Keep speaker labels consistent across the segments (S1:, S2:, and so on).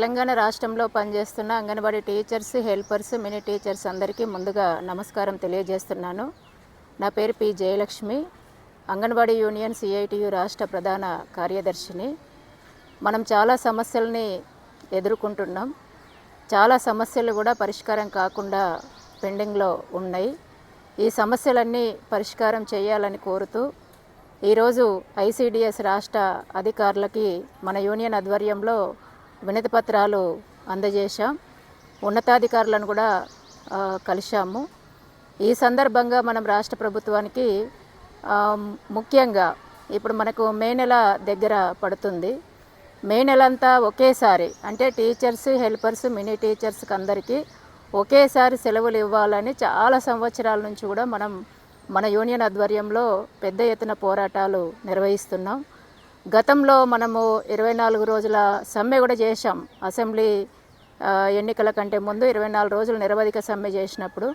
S1: తెలంగాణ రాష్ట్రంలో పనిచేస్తున్న anganwadi teachers helpers mini teachers అందరికీ ముందుగా నమస్కారం తెలియజేస్తున్నాను. నా పేరు P. Jayalakshmi anganwadi union CITU రాష్ట్ర ప్రధాన కార్యదర్శిని. మనం చాలా సమస్యల్ని ఎదుర్కొంటున్నాం. చాలా సమస్యలు కూడా పరిష్కారం కాకుండా పెండింగ్లో ఉన్నాయి. ఈ సమస్యలన్నీ పరిష్కారం చేయాలని కోరుతూ ఈరోజు ఐసిడిఎస్ రాష్ట్ర అధికారులకి మన యూనియన్ ఆధ్వర్యంలో వినతి పత్రాలు అందజేశాం. ఉన్నతాధికారులను కూడా కలిశాము. ఈ సందర్భంగా మనం రాష్ట్ర ప్రభుత్వానికి ముఖ్యంగా ఇప్పుడు మనకు మే నెల దగ్గర పడుతుంది. మే నెలంతా ఒకేసారి అంటే టీచర్స్ హెల్పర్స్ మినీ టీచర్స్కి అందరికీ ఒకేసారి సెలవులు ఇవ్వాలని చాలా సంవత్సరాల నుంచి కూడా మనం మన యూనియన్ ఆధ్వర్యంలో పెద్ద ఎత్తున పోరాటాలు నిర్వహిస్తున్నాం. గతంలో మనము ఇరవై నాలుగు రోజుల సమ్మె కూడా చేశాం. అసెంబ్లీ ఎన్నికల కంటే ముందు ఇరవై నాలుగు రోజులు నిరవధిక సమ్మె చేసినప్పుడు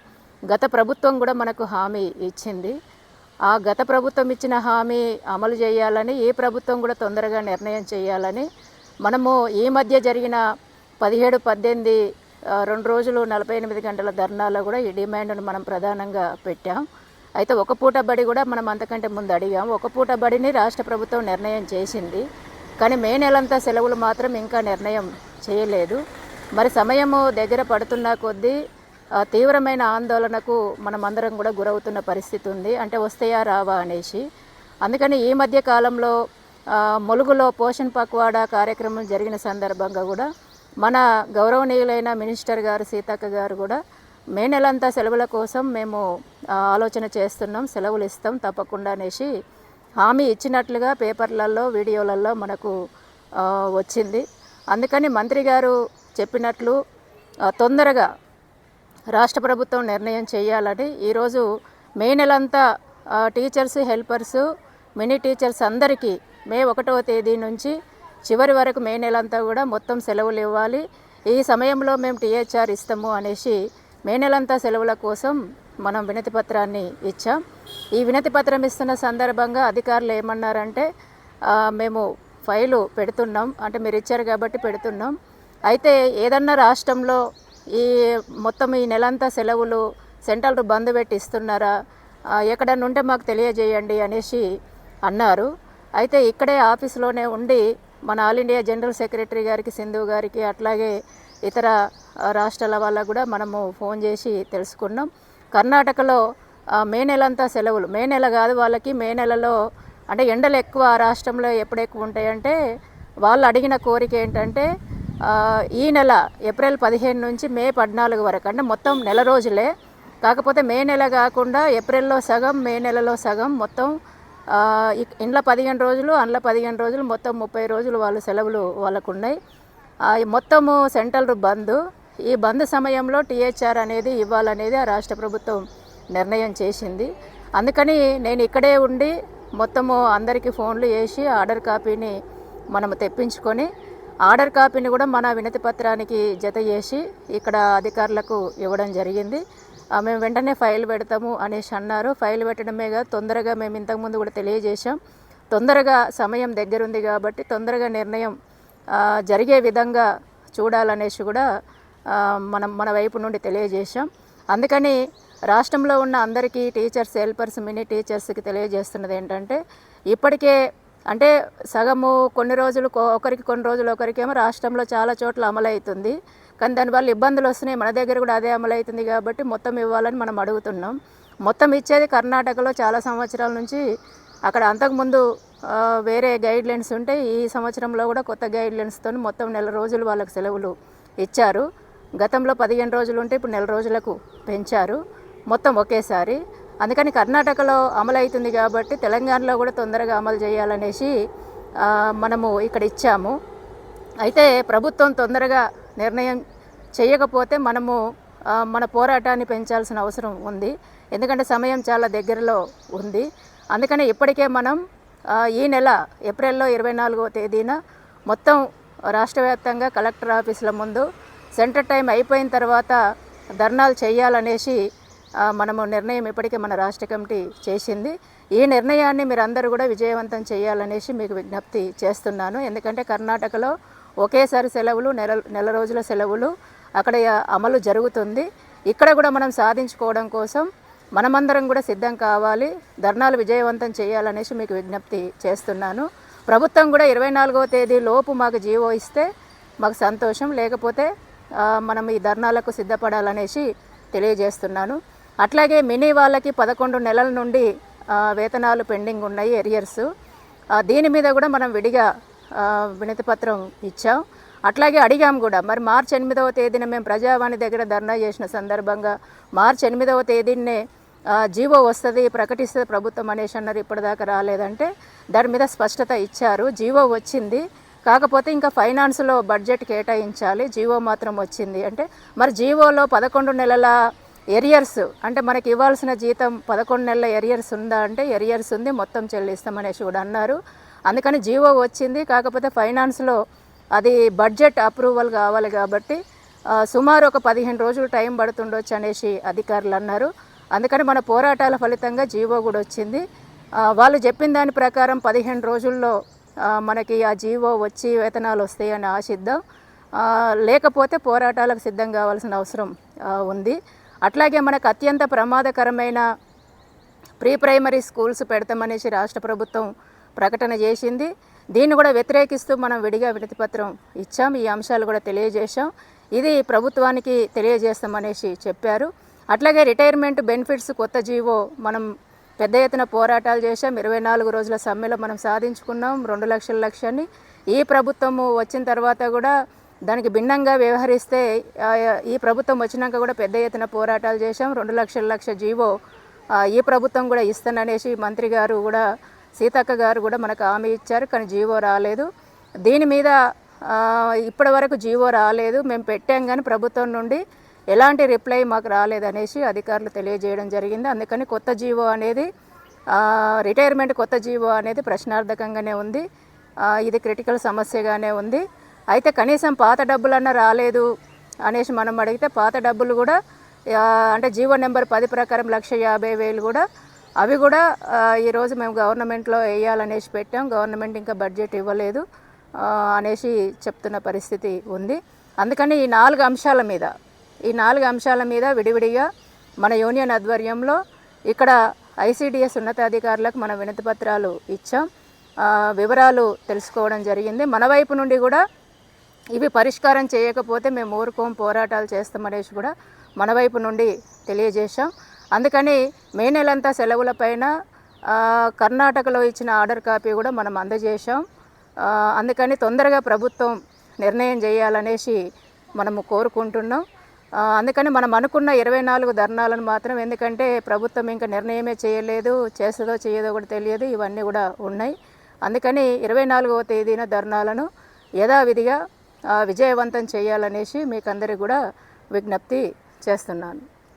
S1: గత ప్రభుత్వం కూడా మనకు హామీ ఇచ్చింది. ఆ గత ప్రభుత్వం ఇచ్చిన హామీ అమలు చేయాలని ఈ ప్రభుత్వం కూడా తొందరగా నిర్ణయం చేయాలని మనము ఈ మధ్య జరిగిన పదిహేడు పద్దెనిమిది రెండు రోజులు నలభై ఎనిమిది గంటల ధర్నాలో కూడా ఈ డిమాండ్ను మనం ప్రధానంగా పెట్టాం. అయితే ఒక పూట బడి కూడా మనం అంతకంటే ముందు అడిగాం ఒక పూట బడిని రాష్ట్ర ప్రభుత్వం నిర్ణయం చేసింది. కానీ మే నెలంతా సెలవులు మాత్రం ఇంకా నిర్ణయం చేయలేదు. మరి సమయము దగ్గర పడుతున్న కొద్దీ తీవ్రమైన ఆందోళనకు మనం అందరం కూడా గురవుతున్న పరిస్థితి ఉంది. అంటే వస్తాయా రావా అనేసి. అందుకని ఈ మధ్య కాలంలో ములుగులో పోషణ్ పక్వాడా కార్యక్రమం జరిగిన సందర్భంగా కూడా మన గౌరవనీయులైన మినిస్టర్ గారు సీతక్క గారు కూడా మే నెలంతా సెలవుల కోసం మేము ఆలోచన చేస్తున్నాం సెలవులు ఇస్తాం తప్పకుండా అనేసి హామీ ఇచ్చినట్లుగా పేపర్లలో వీడియోలలో మనకు వచ్చింది. అందుకని మంత్రి గారు చెప్పినట్లు తొందరగా రాష్ట్ర ప్రభుత్వం నిర్ణయం చేయాలని ఈరోజు మే నెలంతా టీచర్స్ హెల్పర్స్ మినీ టీచర్స్ అందరికీ మే ఒకటవ తేదీ నుంచి చివరి వరకు మే నెలంతా కూడా మొత్తం సెలవులు ఇవ్వాలి. ఈ సమయంలో మేము టీహెచ్ఆర్ ఇస్తాము అనేసి మే నెలంతా సెలవుల కోసం మనం వినతి పత్రాన్ని ఇచ్చాం. ఈ వినతి పత్రం ఇస్తున్న సందర్భంగా అధికారులు ఏమన్నారంటే మేము ఫైలు పెడుతున్నాం. అంటే మీరు ఇచ్చారు కాబట్టి పెడుతున్నాం. అయితే ఏదన్నా రాష్ట్రంలో ఈ మొత్తం ఈ నెలంతా సెలవులు సెంట్రల్ బంద్ పెట్టి ఇస్తున్నారా? ఎక్కడన్నా ఉంటే మాకు తెలియజేయండి అనేసి అన్నారు. అయితే ఇక్కడే ఆఫీస్లోనే ఉండి మన ఆల్ ఇండియా జనరల్ సెక్రటరీ గారికి సింధు గారికి అట్లాగే ఇతర రాష్ట్రాల వాళ్ళకు కూడా మనము ఫోన్ చేసి తెలుసుకున్నాం. కర్ణాటకలో మే నెలంతా సెలవులు. మే నెల కాదు వాళ్ళకి మే నెలలో అంటే ఎండలు ఎక్కువ ఆ రాష్ట్రంలో ఎప్పుడు ఎక్కువ ఉంటాయంటే వాళ్ళు అడిగిన కోరిక ఏంటంటే ఈ నెల ఏప్రిల్ పదిహేను నుంచి మే పద్నాలుగు వరకు అంటే మొత్తం నెల రోజులే. కాకపోతే మే నెల కాకుండా ఏప్రిల్లో సగం మే నెలలో సగం మొత్తం ఇండ్ల ఇంట్లో పదిహేను రోజులు అందులో పదిహేను రోజులు మొత్తం ముప్పై రోజులు వాళ్ళు సెలవులు వాళ్ళకు ఉన్నాయి. మొత్తము సెంట్రల్ బంద్ ఈ బంద్ సమయంలో టీహెచ్ఆర్ అనేది ఇవ్వాలనేది ఆ రాష్ట్ర ప్రభుత్వం నిర్ణయం చేసింది. అందుకని నేను ఇక్కడే ఉండి మొత్తము అందరికీ ఫోన్లు వేసి ఆర్డర్ కాపీని మనము తెప్పించుకొని ఆర్డర్ కాపీని కూడా మన వినతి పత్రానికి జత చేసి ఇక్కడ అధికారులకు ఇవ్వడం జరిగింది. మేము వెంటనే ఫైల్ పెడతాము అనేసి అన్నారు. ఫైల్ పెట్టడమే కాదు తొందరగా మేము ఇంతకుముందు కూడా తెలియజేశాం. తొందరగా సమయం దగ్గరుంది కాబట్టి తొందరగా నిర్ణయం జరిగే విధంగా చూడాలనేసి కూడా మనం మన వైపు నుండి తెలియజేశాం. అందుకని రాష్ట్రంలో ఉన్న అందరికీ టీచర్స్ హెల్పర్స్ మినీ టీచర్స్కి తెలియజేస్తున్నది ఏంటంటే ఇప్పటికే అంటే సగము కొన్ని రోజులు ఒకరికి కొన్ని రోజులు ఒకరికేమో రాష్ట్రంలో చాలా చోట్ల అమలు అవుతుంది కానీ దానివల్ల ఇబ్బందులు వస్తున్నాయి. మన దగ్గర కూడా అదే అమలు అవుతుంది కాబట్టి మొత్తం ఇవ్వాలని మనం అడుగుతున్నాం. మొత్తం ఇచ్చేది కర్ణాటకలో చాలా సంవత్సరాల నుంచి అక్కడ అంతకుముందు వేరే గైడ్ లైన్స్ ఉంటే ఈ సంవత్సరంలో కూడా కొత్త గైడ్ లైన్స్తో మొత్తం నెల రోజులు వాళ్ళకి సెలవులు ఇచ్చారు. గతంలో పదిహేను రోజులు ఉంటే ఇప్పుడు నెల రోజులకు పెంచారు. మొత్తం ఒకేసారి. అందుకని కర్ణాటకలో అమలు అవుతుంది కాబట్టి తెలంగాణలో కూడా తొందరగా అమలు చేయాలనేసి మనము ఇక్కడ ఇచ్చాము. అయితే ప్రభుత్వం తొందరగా నిర్ణయం చేయకపోతే మనము మన పోరాటాన్ని పెంచాల్సిన అవసరం ఉంది. ఎందుకంటే సమయం చాలా దగ్గరలో ఉంది. అందుకని ఇప్పటికే మనం ఈ నెల ఏప్రిల్లో ఇరవై నాలుగో తేదీన మొత్తం రాష్ట్ర వ్యాప్తంగా కలెక్టర్ ఆఫీసుల ముందు సెంటర్ టైం అయిపోయిన తర్వాత ధర్నాలు చేయాలనేసి మనము నిర్ణయం ఇప్పటికే మన రాష్ట్ర కమిటీ చేసింది. ఈ నిర్ణయాన్ని మీరు అందరూ కూడా విజయవంతం చేయాలనేసి మీకు విజ్ఞప్తి చేస్తున్నాను. ఎందుకంటే కర్ణాటకలో ఒకేసారి సెలవులు నెల నెల రోజుల సెలవులు అక్కడ అమలు జరుగుతుంది. ఇక్కడ కూడా మనం సాధించుకోవడం కోసం మనమందరం కూడా సిద్ధం కావాలి. ధర్నాలు విజయవంతం చేయాలనేసి మీకు విజ్ఞప్తి చేస్తున్నాను. ప్రభుత్వం కూడా ఇరవై నాలుగవ తేదీ లోపు మాకు జీవో ఇస్తే మాకు సంతోషం. లేకపోతే మనం ఈ ధర్నాలకు సిద్ధపడాలనేసి తెలియజేస్తున్నాను. అట్లాగే మినీ వాళ్ళకి పదకొండు నెలల నుండి వేతనాలు పెండింగ్ ఉన్నాయి ఎరియర్స్. దీని మీద కూడా మనం విడిగా వినతి పత్రం ఇచ్చాం. అట్లాగే అడిగాం కూడా మరి మార్చి ఎనిమిదవ తేదీన మేము ప్రజావాణి దగ్గర ధర్నా చేసిన సందర్భంగా మార్చి ఎనిమిదవ తేదీనే జీవో వస్తుంది ప్రకటిస్తుంది ప్రభుత్వం అనేసి అన్నారు. ఇప్పటిదాకా రాలేదంటే దాని మీద స్పష్టత ఇచ్చారు. జీవో వచ్చింది. కాకపోతే ఇంకా ఫైనాన్స్లో బడ్జెట్ కేటాయించాలి జీవో మాత్రం వచ్చింది. అంటే మరి జీవోలో పదకొండు నెలల ఎరియర్స్ అంటే మనకి ఇవ్వాల్సిన జీతం పదకొండు నెలల ఎరియర్స్ ఉందా అంటే ఎరియర్స్ ఉంది మొత్తం చెల్లిస్తామనేసి కూడా అన్నారు. అందుకని జీవో వచ్చింది కాకపోతే ఫైనాన్స్లో అది బడ్జెట్ అప్రూవల్ కావాలి కాబట్టి సుమారు ఒక పదిహేను రోజులు టైం పడుతుండొచ్చు అనేసి అధికారులు అన్నారు. అందుకని మన పోరాటాల ఫలితంగా జీవో కూడా వచ్చింది. వాళ్ళు చెప్పిన దాని ప్రకారం పదిహేను రోజుల్లో మనకి ఆ జీవో వచ్చి వేతనాలు వస్తాయని ఆశిద్దాం. లేకపోతే పోరాటాలకు సిద్ధం కావాల్సిన అవసరం ఉంది. అట్లాగే మనకు అత్యంత ప్రమాదకరమైన ప్రీ ప్రైమరీ స్కూల్స్ పెడతామనేసి రాష్ట్ర ప్రభుత్వం ప్రకటన చేసింది. దీన్ని కూడా వ్యతిరేకిస్తూ మనం విడిగా వినతిపత్రం ఇచ్చాం. ఈ అంశాలు కూడా తెలియజేశాం. ఇది ప్రభుత్వానికి తెలియజేస్తామనేసి చెప్పారు. అట్లాగే రిటైర్మెంట్ బెనిఫిట్స్ కొత్త జీవో మనం పెద్ద ఎత్తున పోరాటాలు చేశాం. ఇరవై నాలుగు రోజుల సమ్మెలో మనం సాధించుకున్నాం. రెండు లక్షల లక్ష్యాన్ని. ఈ ప్రభుత్వము వచ్చిన తర్వాత కూడా దానికి భిన్నంగా వ్యవహరిస్తే ఈ ప్రభుత్వం వచ్చినాక కూడా పెద్ద ఎత్తున పోరాటాలు చేశాం. రెండు లక్షల లక్ష జీవో ఈ ప్రభుత్వం కూడా ఇస్తాననేసి మంత్రి గారు కూడా సీతక్క గారు కూడా మనకు హామీ ఇచ్చారు. కానీ జీవో రాలేదు. దీని మీద ఇప్పటి వరకు జీవో రాలేదు. మేము పెట్టాం కానీ ప్రభుత్వం నుండి ఎలాంటి రిప్లై మాకు రాలేదనేసి అధికారులు తెలియజేయడం జరిగింది. అందుకని కొత్త జీవో అనేది రిటైర్మెంట్ కొత్త జీవో అనేది ప్రశ్నార్థకంగానే ఉంది. ఇది క్రిటికల్ సమస్యగానే ఉంది. అయితే కనీసం పాత డబ్బులన్నా రాలేదు అనేసి మనం అడిగితే పాత డబ్బులు కూడా అంటే జీవో నెంబర్ పది ప్రకారం లక్ష యాభై వేలు కూడా అవి కూడా ఈరోజు మేము గవర్నమెంట్లో వేయాలనేసి పెట్టాం. గవర్నమెంట్ ఇంకా బడ్జెట్ ఇవ్వలేదు అనేసి చెప్తున్న పరిస్థితి ఉంది. అందుకని ఈ నాలుగు అంశాల మీద ఈ నాలుగు అంశాల మీద విడివిడిగా మన యూనియన్ ఆధ్వర్యంలో ఇక్కడ ఐసీడీఎస్ ఉన్నతాధికారులకు మన వినతిపత్రాలు ఇచ్చాం. వివరాలు తెలుసుకోవడం జరిగింది. మన వైపు నుండి కూడా ఇవి పరిష్కారం చేయకపోతే మేము ఊరుకోం పోరాటాలు చేస్తామనేసి కూడా మన వైపు నుండి తెలియజేశాం. అందుకని మే నెలంతా సెలవులపైన కర్ణాటకలో ఇచ్చిన ఆర్డర్ కాపీ కూడా మనం అందజేశాం. అందుకని తొందరగా ప్రభుత్వం నిర్ణయం చేయాలనేసి మనము కోరుకుంటున్నాం. అందుకని మనం అనుకున్న ఇరవై నాలుగు ధర్నాలను మాత్రం ఎందుకంటే ప్రభుత్వం ఇంకా నిర్ణయమే చేయలేదు చేస్తుందో చేయదో కూడా తెలియదు ఇవన్నీ కూడా ఉన్నాయి. అందుకని ఇరవై నాలుగవ తేదీన ధర్నాలను యథావిధిగా విజయవంతం చేయాలనేసి మీకు అందరికీ కూడా విజ్ఞప్తి చేస్తున్నాను.